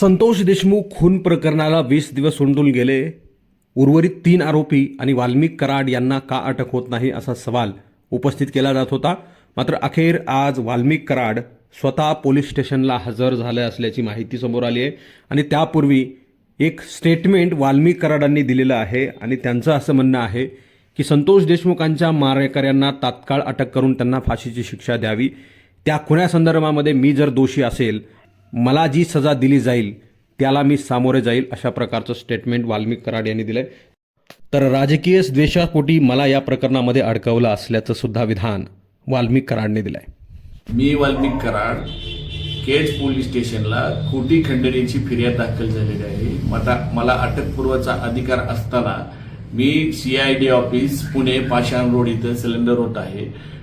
संतोष देशमुख खून प्रकरणाला वीस दिवस सोडून गेले. उर्वरित तीन आरोपी आणि वाल्मिक कराड यांना का अटक होत नाही असा सवाल उपस्थित केला जात होता. मात्र अखेर आज वाल्मिक कराड स्वतः पोलीस स्टेशनला हजर झाले असल्याची माहिती समोर आली आहे. आणि त्यापूर्वी एक स्टेटमेंट वाल्मिक कराडांनी दिलेलं आहे आणि त्यांचं असं म्हणणं आहे की संतोष देशमुखांच्या मारेकऱ्यांना तात्काळ अटक करून त्यांना फाशीची शिक्षा द्यावी. त्या खुन्यासंदर्भामध्ये मी जर दोषी असेल मला जी सजा दिली जाईल त्याला मी सामोरे जाईल अशा प्रकारचं स्टेटमेंट वाल्मिक कराड यांनी दिलंय. तर राजकीय द्वेषापोटी मला या प्रकरणामध्ये अडकवलं असल्याचं सुद्धा विधान वाल्मिक कराडने दिलंय. मी वाल्मिक कराड केज पोलीस स्टेशनला खोटी खंडणीची फिर्याद दाखल झालेली आहे. मला मला अटकपूर्वचा अधिकार असताना मी CID office Pune Pashan road इथं सिलेंडर होत आहे.